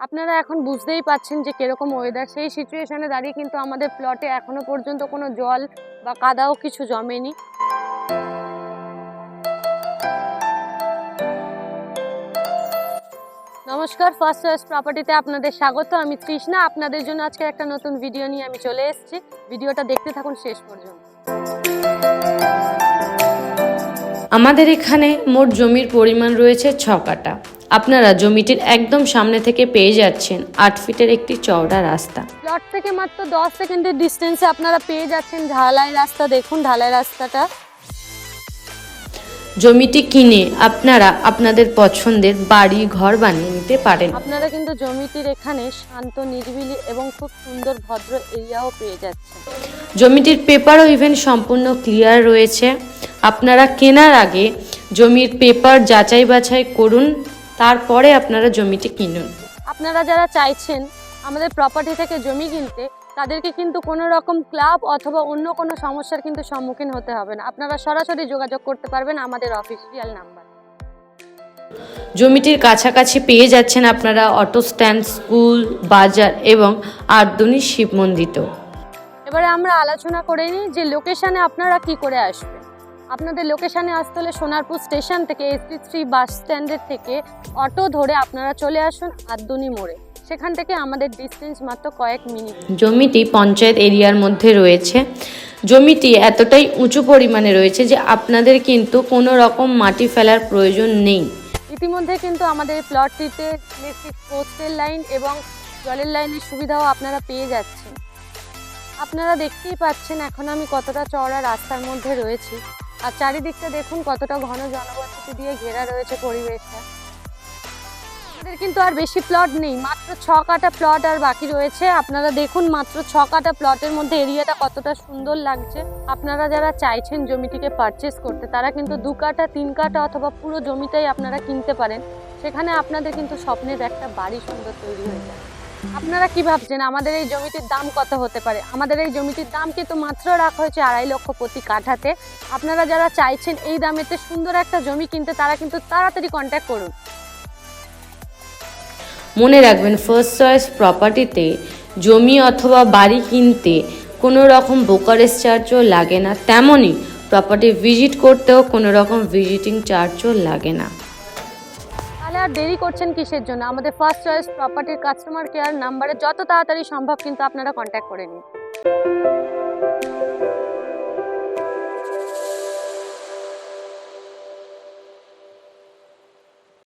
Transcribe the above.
আপনারা এখন বুঝতেই পাচ্ছেন যে কীরকম ওয়েদার সেই সিচুয়েশনে দাঁড়িয়ে কিন্তু আমাদের প্লটে এখনও পর্যন্ত কোনো জল বা কাদাও কিছু জমেনি। নমস্কার ফার্স্ট চয়েস প্রপার্টিতে আপনাদের স্বাগত। আমি তৃষ্ণা। আপনাদের জন্য আজকে একটা নতুন ভিডিও নিয়ে আমি চলে এসেছি। ভিডিওটা দেখতে থাকুন শেষ পর্যন্ত। আমাদের এখানে মোট জমির পরিমাণ রয়েছে ছ কাটা আপনারা জমিটির একদম সামনে থেকে পেয়ে যাচ্ছেন আট ফিটের একটি চওড়া রাস্তা। প্লট থেকে মাত্র দশ সেকেন্ডের ডিস্টেন্সে আপনারা পেয়ে যাচ্ছেন ঢালাই রাস্তা। দেখুন ঢালাই রাস্তাটা। জমিটি কিনে আপনারা আপনাদের পছন্দের বাড়ি ঘর বানিয়ে নিতে পারেন। আপনারা কিন্তু জমিটির এখানে শান্ত নিরিবিলি এবং খুব সুন্দর ভদ্র এরিয়াও পেয়ে যাচ্ছেন। জমিটির পেপারও ইভেন সম্পূর্ণ ক্লিয়ার রয়েছে। আপনারা কেনার আগে জমির পেপার যাচাই বাছাই করুন। তারপরে আপনারা জমিটি কিনুন। আপনারা যারা চাইছেন আমাদের প্রপার্টি থেকে জমি কিনতে তাদেরকে কিন্তু কোনো রকম ক্লাব অথবা অন্য কোনো সমস্যার কিন্তু সম্মুখীন হতে হবে না। আপনারা সরাসরি যোগাযোগ করতে পারবেন আমাদের অফিসিয়াল নাম্বার জমিটির কাছাকাছি পেয়ে যাচ্ছেন আপনারা অটো স্ট্যান্ড স্কুল বাজার এবং আর্দুনি শিব মন্দিরও। এবারে আমরা আলোচনা করে নিই যে লোকেশানে আপনারা কি করে আসবেন। আপনাদের লোকেশানে আসতে হলে সোনারপুর স্টেশন থেকে এসপি থ্রি বাস স্ট্যান্ডের থেকে অটো ধরে আপনারা চলে আসুন আদ্দুনি মোড়ে। সেখান থেকে আমাদের ডিস্টেন্স মাত্র কয়েক মিনিট জমিটি পঞ্চায়েত এরিয়ার মধ্যে রয়েছে। জমিটি এতটাই উঁচু পরিমাণে রয়েছে যে আপনাদের কিন্তু কোনো রকম মাটি ফেলার প্রয়োজন নেই। ইতিমধ্যে কিন্তু আমাদের প্লটটিতে ইলেকট্রিক পোস্টের লাইন এবং জলের লাইনের সুবিধাও আপনারা পেয়ে যাচ্ছেন। আপনারা দেখতেই পাচ্ছেন এখন আমি কতটা চওড়া রাস্তার মধ্যে রয়েছি। আর চারিদিকটা দেখুন কতটা ঘন জনবসতি দিয়ে ঘেরা রয়েছে পরিবেশটা। আমাদের কিন্তু আর বেশি প্লট নেই, মাত্র ছ কাটা প্লট আর বাকি রয়েছে। আপনারা দেখুন মাত্র ছ কাটা প্লটের মধ্যে এরিয়াটা কতটা সুন্দর লাগছে। আপনারা যারা চাইছেন জমিটিকে পারচেস করতে, তারা কিন্তু দু কাটা, তিন কাটা অথবা পুরো জমিটাই আপনারা কিনতে পারেন। সেখানে আপনাদের কিন্তু স্বপ্নের একটা বাড়ি সুন্দর তৈরি হয়ে যায় আপনারা কি ভাবছেন? আমাদের এই জমিটির দাম কত হতে পারে? আমাদের এই জমিটির দাম কিন্তু মাত্র রাখা হয়েছে আড়াই লক্ষ প্রতি কাঠাতে। আপনারা যারা চাইছেন এই দামেতে সুন্দর একটা জমি কিনতে, তারা কিন্তু তাড়াতাড়ি কন্ট্যাক্ট করুন। মনে রাখবেন ফার্স্ট চয়েস প্রপার্টিতে জমি অথবা বাড়ি কিনতে কোনো রকম ব্রোকারেজ চার্জও লাগে না। তেমনই প্রপার্টি ভিজিট করতেও কোনো রকম ভিজিটিং চার্জও লাগে না। দেরি করছেন কিসের জন্য? আমাদের ফার্স্ট চয়েস প্রপার্টির কাস্টমার কেয়ার নাম্বারে যত তাড়াতাড়ি সম্ভব কিন্তু আপনারা কন্ট্যাক্ট করে নিন।